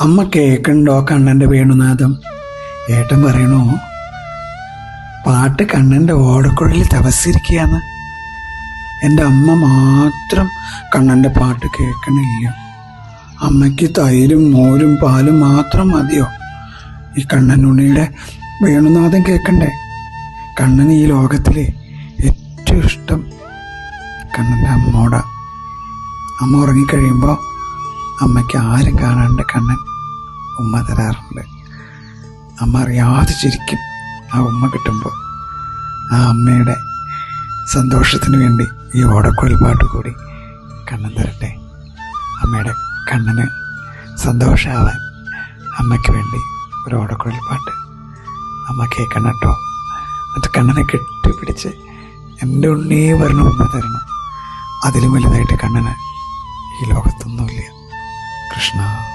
അമ്മ കേൾക്കണ്ടോ കണ്ണന്റെ വേണുനാഥം? ഏട്ടൻ പറയണു പാട്ട് കണ്ണന്റെ ഓടക്കുഴലിൽ തപസ്സിരിക്കുകയാണ്. എന്റെ അമ്മ മാത്രം കണ്ണന്റെ പാട്ട് കേൾക്കണില്ല. അമ്മയ്ക്ക് തൈരും മോരും പാലും മാത്രം മതിയോ? ഈ കണ്ണനുണ്ണിയുടെ വേണുനാഥം കേൾക്കണ്ടേ? കണ്ണൻ ഈ ലോകത്തിലെ ഏറ്റവും ഇഷ്ടം കണ്ണന്റെ അമ്മോടാ. അമ്മ ഉറങ്ങിക്കഴിയുമ്പോൾ അമ്മയ്ക്ക് ആരും കാണാണ്ട് കണ്ണൻ ഉമ്മ തരാറുണ്ട്. അമ്മ അറിയാതെ ചിരിക്കും. ആ ഉമ്മ കിട്ടുമ്പോൾ ആ അമ്മയുടെ സന്തോഷത്തിന് വേണ്ടി ഈ ഓടക്കുഴൽ പാട്ട് കൂടി കണ്ണൻ തരട്ടെ. അമ്മയുടെ കണ്ണന് സന്തോഷമാവാൻ അമ്മയ്ക്ക് വേണ്ടി ഒരു ഓടക്കുഴൽ പാട്ട് അമ്മ കേൾക്കണം കേട്ടോ. എന്നിട്ട് കണ്ണനെ കെട്ടിപ്പിടിച്ച് എന്റെ ഉണ്ണിയെ വരണം ഉമ്മ തരണം. അതിലും വലുതായിട്ട് കണ്ണന് ഈ